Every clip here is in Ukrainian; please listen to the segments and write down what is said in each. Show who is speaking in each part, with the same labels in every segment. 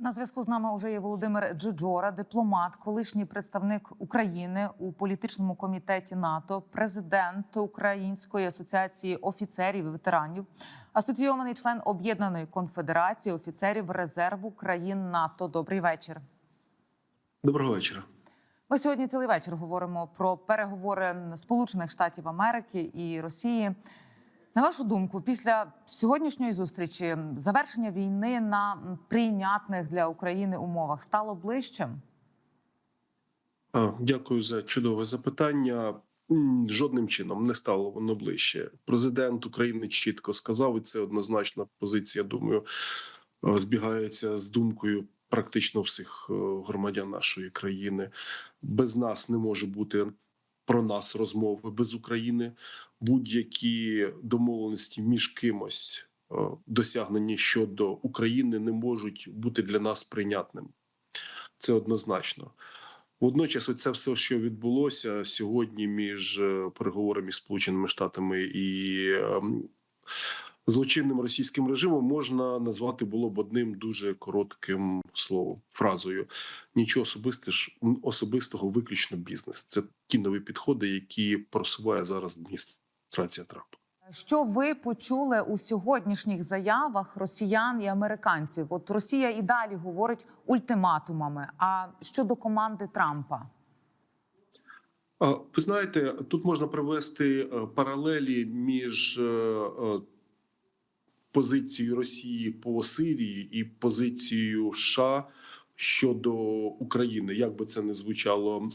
Speaker 1: На зв'язку з нами вже є Володимир Джиджора, дипломат, колишній представник України у політичному комітеті НАТО, президент Української асоціації офіцерів і ветеранів, асоційований член Об'єднаної конфедерації офіцерів резерву країн НАТО. Добрий вечір.
Speaker 2: Доброго вечора.
Speaker 1: Ми сьогодні цілий вечір говоримо про переговори Сполучених Штатів Америки і Росії. На вашу думку, після сьогоднішньої зустрічі завершення війни на прийнятних для України умовах стало ближчим?
Speaker 2: Дякую за чудове запитання. Жодним чином не стало воно ближче. Президент України чітко сказав, і це однозначна позиція. Думаю, збігається з думкою практично всіх е, громадян нашої країни. Без нас не може бути про нас розмови без України. Будь-які домовленості між кимось е, досягнені щодо України не можуть бути для нас прийнятними. Це однозначно. Водночас, це все, що відбулося сьогодні між е, переговорами з Сполученими Штатами і ем, злочинним російським режимом, можна назвати було б одним дуже коротким словом, фразою. Нічого особистого, виключно бізнес. Це ті нові підходи, які просуває зараз адміністрація Трампа.
Speaker 1: Що ви почули у сьогоднішніх заявах росіян і американців? От Росія і далі говорить ультиматумами. А щодо команди Трампа?
Speaker 2: Ви знаєте, тут можна привести е, паралелі між е, Росії по Сирії і позицією США щодо України. Як би це не звучало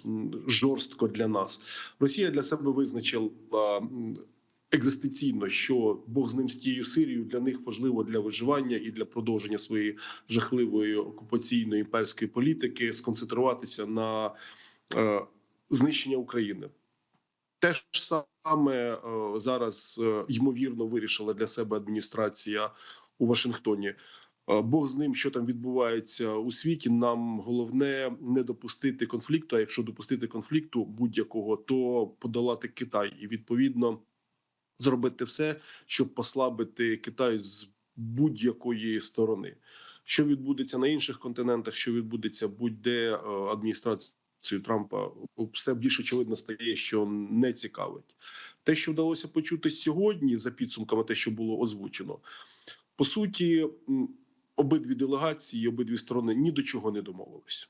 Speaker 2: жорстко для нас, Росія для себе визначила екзистенційно, що Бог з ним з тією Сирією для них важливо для виживання і для продовження своєї жахливої окупаційної імперської політики сконцентруватися на е, знищення України. Те ж саме е, зараз е, ймовірно вирішила для себе адміністрація у Вашингтоні. Е, Бог з ним, що там відбувається у світі. Нам головне не допустити конфлікту. А якщо допустити конфлікту будь-якого, то подолати Китай і відповідно зробити все, щоб послабити Китай з будь-якої сторони. Що відбудеться на інших континентах, що відбудеться будь-де е, адміністрація Трампа, все більш очевидно стає, що не цікавить. Те, що вдалося почути сьогодні, за підсумками, те, що було озвучено, по суті, обидві делегації, обидві сторони ні до чого не домовились.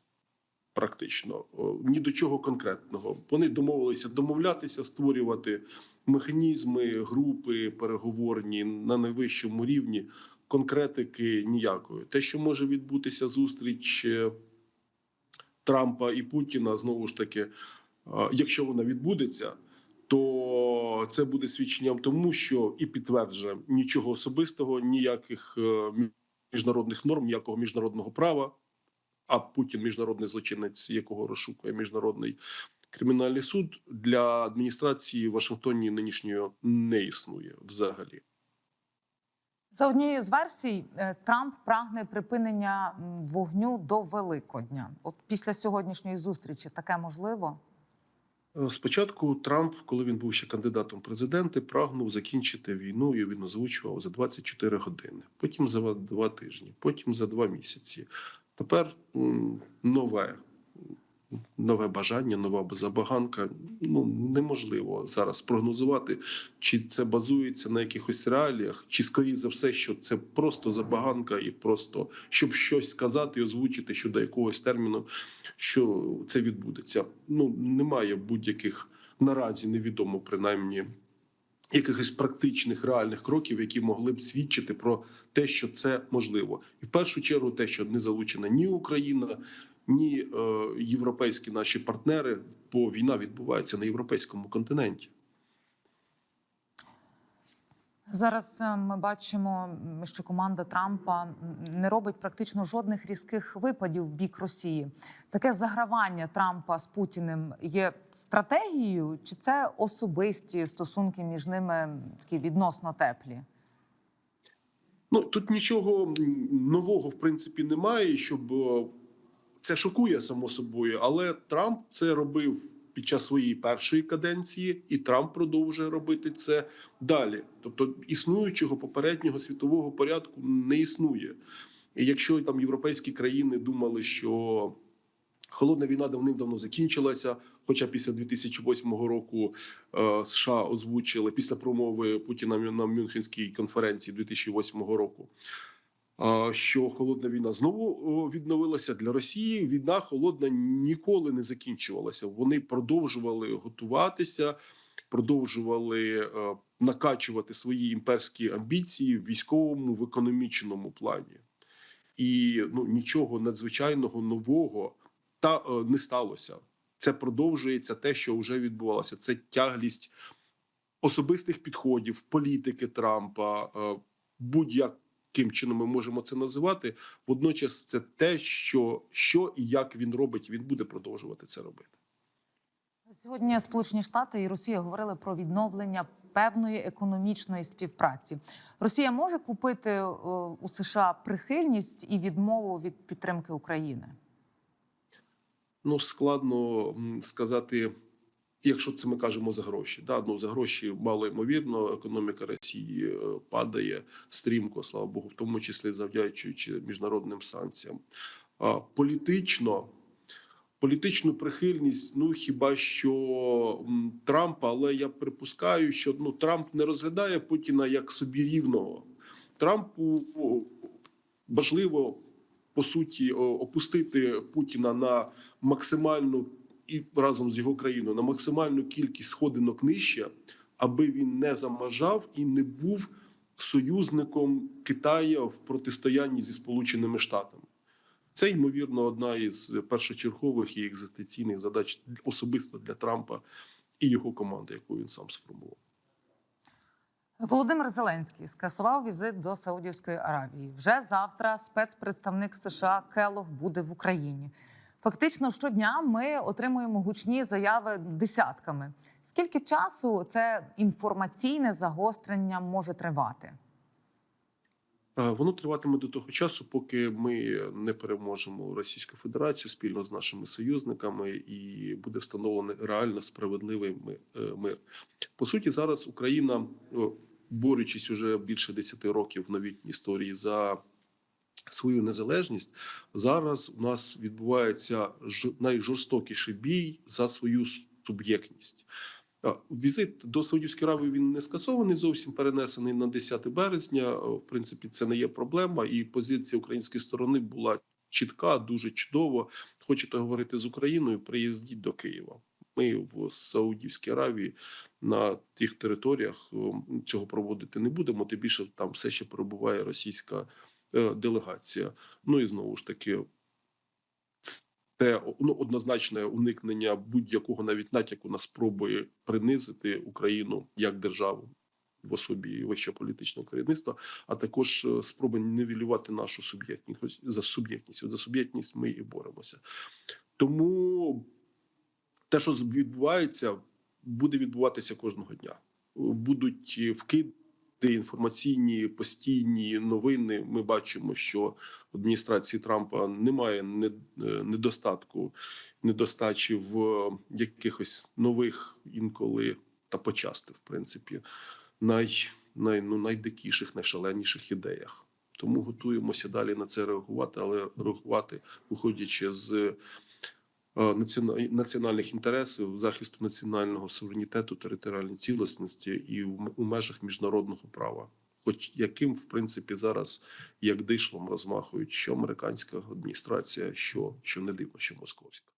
Speaker 2: Практично ні до чого конкретного. Вони домовилися домовлятися, створювати механізми, групи переговорні на найвищому рівні. Конкретики ніякої. Те, що може відбутися зустріч е, Трампа і Путіна, знову ж таки, е, якщо вона відбудеться, то це буде свідченням тому, що і підтверджує нічого особистого, ніяких е, міжнародних норм, ніякого міжнародного права. А Путін міжнародний злочинець, якого розшукує міжнародний кримінальний суд для адміністрації в Вашингтоні нинішньої не існує взагалі.
Speaker 1: За однією з версій, е, Трамп прагне припинення вогню до Великодня. От після сьогоднішньої зустрічі таке можливо?
Speaker 2: Е, Спочатку Трамп, коли він був ще кандидатом президенти, прагнув закінчити війну, і він озвучував за 24 години, потім за два тижні, потім за два місяці. Тепер нове, нове бажання, нова забаганка. Ну неможливо зараз спрогнозувати, чи це базується на якихось реаліях, чи скоріше за все, що це просто забаганка, і просто щоб щось сказати і озвучити щодо якогось терміну, що це відбудеться. Ну немає будь-яких наразі невідомо принаймні. Якихось практичних реальних кроків, які могли б свідчити про те, що це можливо, і в першу чергу, те, що не залучена ні Україна, ні е, європейські наші партнери, бо війна відбувається на європейському континенті.
Speaker 1: Зараз е, ми бачимо, що команда Трампа не робить практично жодних різких випадів в бік Росії. Таке загравання Трампа з Путіним є стратегією, чи це особисті стосунки між ними такі відносно теплі?
Speaker 2: Ну тут нічого нового в принципі немає, щоб е, це шокує само собою, але Трамп це робив під час своєї першої каденції, і Трамп продовжує робити це далі. Тобто існуючого попереднього світового порядку не існує. І якщо там європейські країни думали, що холодна війна давним-давно закінчилася, хоча після 2008 року е, США озвучили після промови Путіна на Мюнхенській конференції 2008 року. Що холодна війна знову відновилася для Росії? Війна холодна ніколи не закінчувалася. Вони продовжували готуватися, продовжували е, накачувати свої імперські амбіції в військовому в економічному плані, і ну нічого надзвичайного нового та е, не сталося. Це продовжується те, що вже відбувалося. Це тяглість особистих підходів, політики Трампа, е, будь-яким чином ми можемо це називати. Водночас, це те, що, що і як він робить, він буде продовжувати це робити.
Speaker 1: Сьогодні Сполучені Штати і Росія говорили про відновлення певної економічної співпраці. Росія може купити е, у США прихильність і відмову від підтримки України.
Speaker 2: Ну складно сказати. Якщо це ми кажемо за гроші, да ну за гроші мало ймовірно, економіка Росії е, падає стрімко, слава Богу, в тому числі завдячуючи міжнародним санкціям. А політично, політичну прихильність, ну хіба що Трампа, але я припускаю, що ну Трамп не розглядає Путіна як собі рівного. Трампу важливо по суті опустити Путіна на максимальну і разом з його країною на максимальну кількість сходинок нижче, аби він не замажав і не був союзником Китаю в протистоянні зі Сполученими Штатами. Це ймовірно одна із першочергових і екзистенційних задач особисто для Трампа і його команди, яку він сам сформував.
Speaker 1: Володимир Зеленський скасував візит до Саудівської Аравії. Вже завтра спецпредставник США Келох буде в Україні. Фактично щодня ми отримуємо гучні заяви десятками. Скільки часу це інформаційне загострення може тривати?
Speaker 2: Е, Воно триватиме до того часу, поки ми не переможемо Російську Федерацію спільно з нашими союзниками, і буде встановлений реально справедливий е, мир. По суті, зараз Україна, борючись уже більше 10 років в новітній історії за свою незалежність, зараз у нас відбувається найжорстокіший бій за свою суб'єктність. Візит до Саудівської Аравії він не скасований, зовсім перенесений на 10 березня. В принципі, це не є проблема, і позиція української сторони була чітка, дуже чудово. Хочете говорити з Україною? Приїздіть до Києва. Ми в Саудівській Аравії на тих територіях цього проводити не будемо. Тим більше там все ще перебуває російська делегація. Ну і знову ж таки, це ну, однозначне уникнення будь-якого навіть натяку на спроби принизити Україну як державу в особі вищого політичного керівництва, а також е, спроби нівелювати нашу суб'єктність за суб'єктність. За суб'єктність ми і боремося. Тому те, що відбувається, буде відбуватися кожного дня. Будуть вкиди інформаційні постійні новини. Ми бачимо, що в адміністрації Трампа немає е, недостатку, недостачі в якихось нових інколи та почасти, в принципі, най, най, ну, найдикіших, найшаленіших ідеях. Тому готуємося далі на це реагувати, але реагувати, виходячи з е, національних інтересів, захисту національного суверенітету, територіальної цілісності і у межах міжнародного права, хоч яким, в принципі, зараз як дишлом розмахують що американська адміністрація, що, що не дивно, що московська.